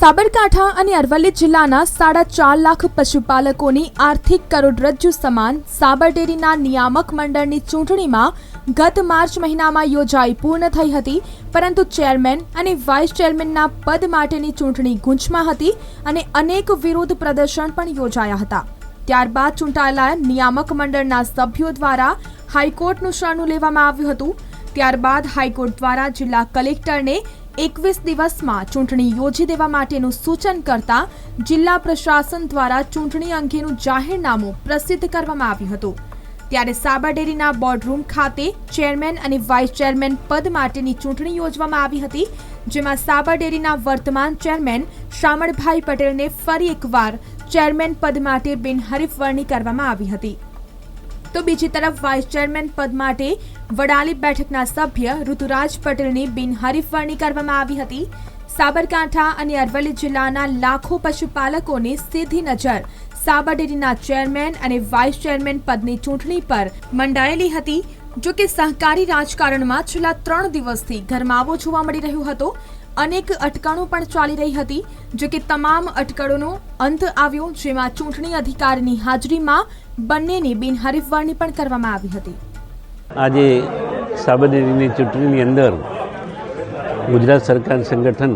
સાબરકાંઠા અને અરવલ્લી જિલ્લાના સાડા ચાર લાખ પશુપાલકોની આર્થિક કરોડરજ્જુ સમાન સાબરડેરીના નિયામક મંડળની ચૂંટણીમાં ગત માર્ચ મહિનામાં યોજાઈ પૂર્ણ થઈ હતી, પરંતુ ચેરમેન અને વાઇસ ચેરમેનના પદ માટેની ચૂંટણી ગૂંચમાં હતી અને અનેક વિરોધ પ્રદર્શન પણ યોજાયા હતા. ત્યારબાદ ચૂંટાયેલા નિયામક મંડળના સભ્યો દ્વારા હાઈકોર્ટનું શરણું લેવામાં આવ્યું હતું. ત્યારબાદ હાઈકોર્ટ દ્વારા જિલ્લા કલેક્ટરને એકવીસ દિવસમાં ચૂંટણી યોજી દેવા માટેનું સૂચન કરતા જિલ્લા પ્રશાસન દ્વારા ચૂંટણી અંગેનું જાહેરનામું પ્રસિદ્ધ કરવામાં આવ્યું હતું. ત્યારે સાબરડેરીના બોર્ડરૂમ ખાતે ચેરમેન અને વાઇસ ચેરમેન પદ માટેની ચૂંટણી યોજવામાં આવી હતી, જેમાં સાબરડેરીના વર્તમાન ચેરમેન શામળભાઈ પટેલને ફરી એકવાર ચેરમેન પદ માટે બિનહરીફ વરણી કરવામાં આવી હતી. તો બીજી તરફ વાઇસ ચેરમેન પદ માટે વડાલી બેઠકના સભ્ય ઋતુરાજ પટેલની બિનહરીફ વરણી કરવામાં આવી હતી. સાબરકાંઠા અને અરવલ્લી જિલ્લાના લાખો પશુપાલકોની સીધી નજર સાબરડેરીના ચેરમેન અને વાઇસ ચેરમેન પદની ચૂંટણી પર મંડાયેલી હતી. જો કે સહકારી રાજકારણમાં છેલ્લા ત્રણ દિવસથી ગરમાવો જોવા મળી રહ્યો હતો. અનેક અટકણો પણ ચાલી રહી હતી, જો કે તમામ અટકળોનો અંત આવ્યો, જેમાં ચૂંટણી અધિકારીની હાજરીમાં બંનેની બિનહરીફ વરણી પણ કરવામાં આવી હતી. આજે સાબરમતીની ચૂંટણીની અંદર ગુજરાત સરકાર સંગઠન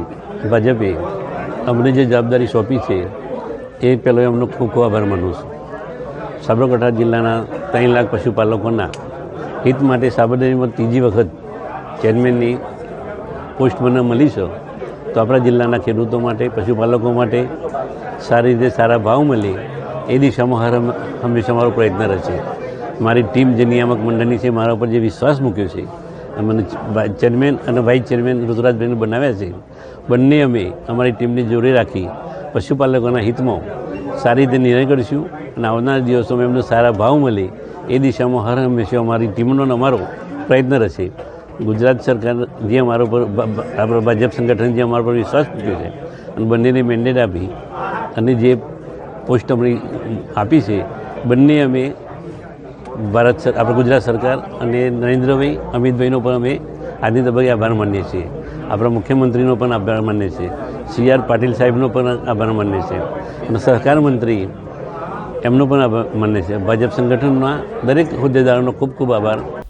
ભાજપે અમને જે જવાબદારી સોંપી છે, એ પહેલો એમનો ખૂબ ખૂબ આભાર માનું છું. સાબરકાંઠા જિલ્લાના ત્રણ લાખ પશુપાલકોના હિત માટે સાબરમતીમાં ત્રીજી વખત ચેરમેનની પોસ્ટ મને મળીશો, તો આપણા જિલ્લાના ખેડૂતો માટે, પશુપાલકો માટે સારી રીતે સારા ભાવ મળે, એ દિશામાં હંમેશા મારો પ્રયત્ન રહેશે. મારી ટીમ જે નિયામક મંડળની છે, મારા ઉપર જે વિશ્વાસ મૂક્યો છે મને ચેરમેન અને વાઇસ ચેરમેન ઋતુરાજભાઈને બનાવ્યા છે, બંને અમે અમારી ટીમને જોડે રાખી પશુપાલકોના હિતમાં સારી રીતે નિર્ણય કરીશું, અને આવનારા દિવસોમાં એમને સારા ભાવ મળે, એ દિશામાં હર હંમેશા અમારી ટીમનો અમારો પ્રયત્ન રહેશે. ગુજરાત સરકાર જે અમારા ઉપર આપણા ભાજપ સંગઠન જે અમારા પર વિશ્વાસ મૂક્યો છે અને બંનેને મેન્ડેટ આપી અને જે પોસ્ટ અમને આપી છે, બંને અમે ભારત આપણે ગુજરાત સરકાર અને નરેન્દ્રભાઈ, અમિતભાઈનો પણ અમે આજની તબક્કે આભાર માનીએ છીએ. આપણા મુખ્યમંત્રીનો પણ આભાર માનીએ છીએ. સી આર પાટીલ સાહેબનો પણ આભાર માનીએ છીએ. અને સહકાર મંત્રી એમનો પણ આભાર માનીએ છીએ. ભાજપ સંગઠનના દરેક હોદ્દેદારોનો ખૂબ ખૂબ આભાર.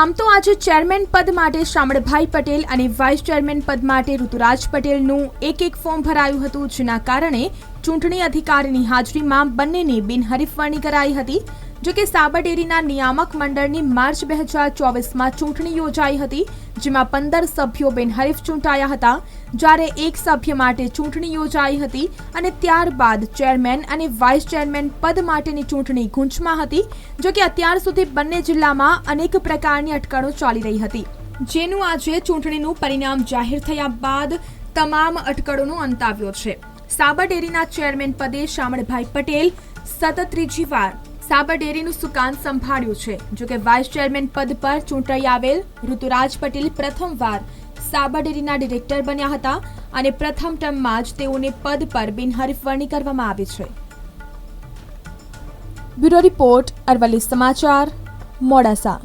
આમ તો આજે ચેરમેન પદ માટે શામળભાઈ પટેલ અને વાઇસ ચેરમેન પદ માટે ઋતુરાજ પટેલનું એક એક ફોર્મ ભરાયું હતું, જેના કારણે ચૂંટણી અધિકારીની હાજરીમાં બંનેની બિનહરીફ વરણી કરાઈ હતી. જો કે સાબરડેરીના નિયામક મંડળની માર્ચ બે હજાર ચોવીસમાં ચૂંટણી યોજાઈ હતી, જેમાં પંદર સભ્યો બિનહરીફ ચૂંટાયા હતા. જ્યારે એક સભ્ય માટે ચૂંટણી યોજાઈ હતી અને ત્યારબાદ ચેરમેન અને વાઇસ ચેરમેન પદ માટેની ચૂંટણી ગૂંચમાં હતી, જો કે અત્યાર સુધી બંને જિલ્લામાં અનેક પ્રકારની અટકળો ચાલી રહી હતી. જેનું આજે ચૂંટણીનું પરિણામ જાહેર થયા બાદ તમામ અટકળોનો અંત આવ્યો છે. સાબરડેરીના ચેરમેન પદે શામળભાઈ પટેલ, સતત ત્રીજી વાર સાબરડેરીનું સુકાન સંભાળ્યું છે. જો કે વાઇસ ચેરમેન પદ પર ચૂંટાઈ આવેલ ઋતુરાજ પટેલ પ્રથમવાર સાબરડેરીના ડિરેક્ટર બન્યા હતા અને પ્રથમ ટર્મમાં જ તેઓને પદ પર બિનહરીફ વરણી કરવામાં આવી છે. બ્યુરો રિપોર્ટ અરવલ્લી સમાચાર મોડાસા.